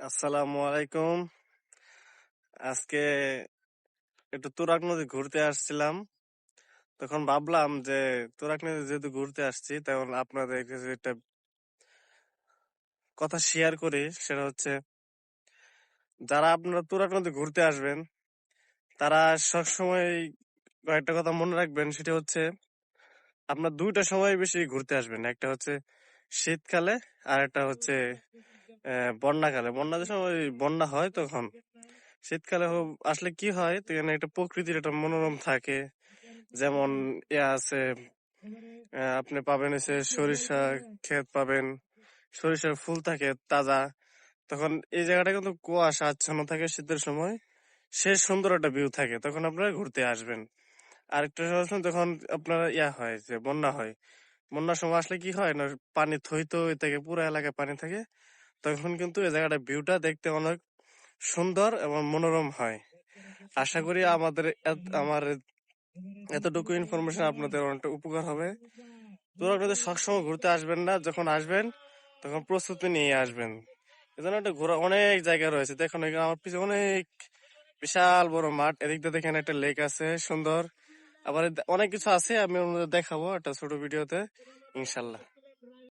আসসালামু আলাইকুম। আজকে একটু তুরাক নদী ঘুরতে আসছিলাম। তখন ভাবলাম যে তুরাক নদী যেহেতু ঘুরতে আসছি, তখন আপনাদের একটা কথা শেয়ার করি, সেটা হচ্ছে, যারা আপনারা তুরাক নদী ঘুরতে আসবেন, তারা সবসময় একটা কথা মনে রাখবেন, সেটা হচ্ছে, আপনার দুইটা সময় বেশি ঘুরতে আসবেন। একটা হচ্ছে শীতকালে, আর একটা হচ্ছে বন্যাকালে। বন্যার সময় বন্যা হয় তখন শীতকালে আসলে কি হয় এখানে একটা প্রকৃতির একটা মনোরম থাকে। যেমন ইয়া আছে আপনি পাবেন এসে সরিষা ক্ষেত পাবেন, সরিষার ফুল থাকে তাজা। তখন এই জায়গাটা কিন্তু কুয়াশা আচ্ছন্ন থাকে শীতের সময়, সে সুন্দর একটা ভিউ থাকে, তখন আপনারা ঘুরতে আসবেন। আরেকটা সময় যখন আপনার ইয়া হয়, যে বন্যা হয়, বন্যার সময় আসলে কি হয় না, পানি থইতো থাকে, পুরো এলাকায় পানি থাকে। তখন কিন্তু এই জায়গাটা ভিউটা দেখতে অনেক সুন্দর এবং মনোরম হয়। আশা করি আমাদের আমার এতটুকু ইনফরমেশন আপনাদের অনেকটা উপকার হবে। তো আপনাদের সবসময় ঘুরতে আসবেন না, যখন আসবেন তখন প্রস্তুতি নিয়ে আসবেন। এজন্য একটা ঘোরা অনেক জায়গা রয়েছে। দেখুন, এখানে আমার পিছনে অনেক বিশাল বড় মাঠ। এদিক দিয়ে দেখেন একটা লেক আছে, সুন্দর। আবার অনেক কিছু আছে, আমি দেখাবো একটা ছোট ভিডিওতে, ইনশাল্লাহ।